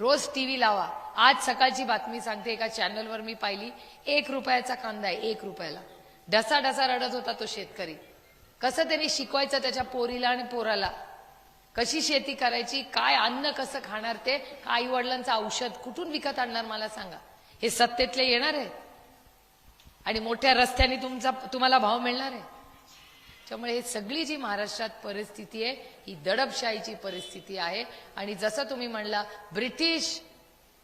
रोज TV लावा. आज सकाळची बातमी सांगते एका चॅनलवर मी पाहिली. एक रुपयाचा कांदा आहे एक रुपयाला. ढसा ढसा रडत होता तो शेतकरी. कसं त्यांनी शिकवायचं त्याच्या पोरीला आणि पोराला? कशी शेती करायची? काय अन्न कसं खाणार ते? आई वडिलांचं औषध कुठून विकत आणणार मला सांगा? हे सत्तेतले येणार आहे आणि मोठ्या रस्त्याने तुमचा तुम्हाला भाव मिळणार आहे. त्यामुळे हे सगळी जी महाराष्ट्रात परिस्थिती आहे ही दडपशाहीची परिस्थिती आहे. आणि जसं तुम्ही म्हणला ब्रिटिश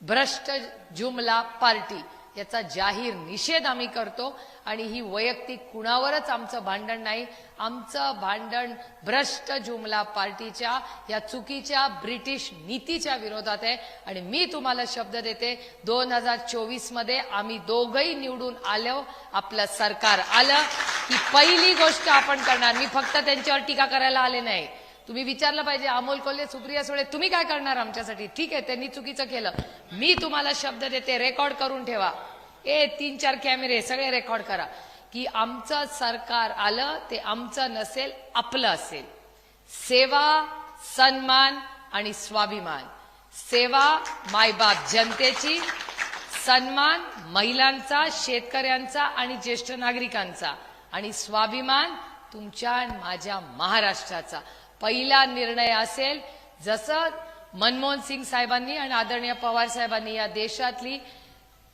भ्रष्ट जुमला पार्टी याचा जाहीर निषेध आम्ही करतो. आणि ही वैयक्तिक कुणावरच आमचं भांडण नाही. आमचं भांडण भ्रष्ट जुमला पार्टीच्या या चुकीच्या ब्रिटिश नीतीच्या विरोधात आहे. आणि मी तुम्हाला शब्द देते दोन हजार चोवीसमध्ये आम्ही दोघही निवडून आलो आपलं सरकार आलं की पहिली गोष्ट आपण करणार. मी फक्त त्यांच्यावर टीका करायला आले नाही. तुम्ही विचारलं पाहिजे अमोल कोल्हे सुप्रिया सुळे तुम्ही काय करणार आमच्यासाठी? ठीक आहे त्यांनी चुकीचं केलं. मी तुम्हाला शब्द देते रेकॉर्ड करून ठेवा. ए तीन चार कॅमेरे सगळे रेकॉर्ड करा. की आमचं सरकार आलं ते आमचं नसेल आपलं असेल. सेवा सन्मान आणि स्वाभिमान. सेवा मायबाप जनतेची. सन्मान महिलांचा शेतकऱ्यांचा आणि ज्येष्ठ नागरिकांचा. आणि स्वाभिमान तुमच्या माझ्या महाराष्ट्राचा. पहिला निर्णय असेल जसं मनमोहन सिंग साहेबांनी आणि आदरणीय पवार साहेबांनी या देशातली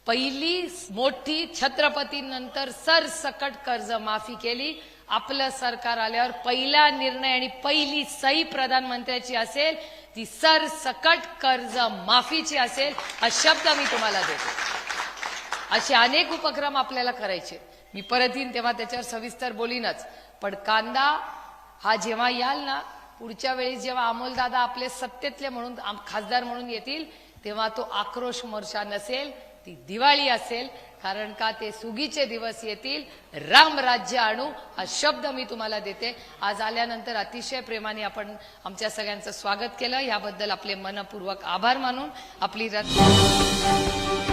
पहिली मोठी छत्रपतींनंतर सरसकट कर्ज माफी केली. आपलं सरकार आल्यावर पहिला निर्णय आणि पहिली सही प्रधानमंत्र्याची असेल ती सरसकट कर्ज माफीची असेल हा शब्द मी तुम्हाला देतो. असे अनेक उपक्रम आपल्याला करायचे. मी परत येईन तेव्हा त्याच्यावर सविस्तर बोलीनच. पण कांदा हा जेव्हा याल ना पुढच्या वेळी जेव्हा अमोलदादा आपले सत्तेतले म्हणून आम- खासदार म्हणून येतील तेव्हा तो आक्रोश मोर्चा नसेल ती दिवाळी असेल कारण का ते सुगीचे दिवस येतील राम राज्य आणू हा शब्द मी तुम्हाला देते. आज आल्यानंतर अतिशय प्रेमाने आपण आमच्या सगळ्यांचं स्वागत केलं. याबद्दल आपले मनपूर्वक आभार मानून आपली रत्न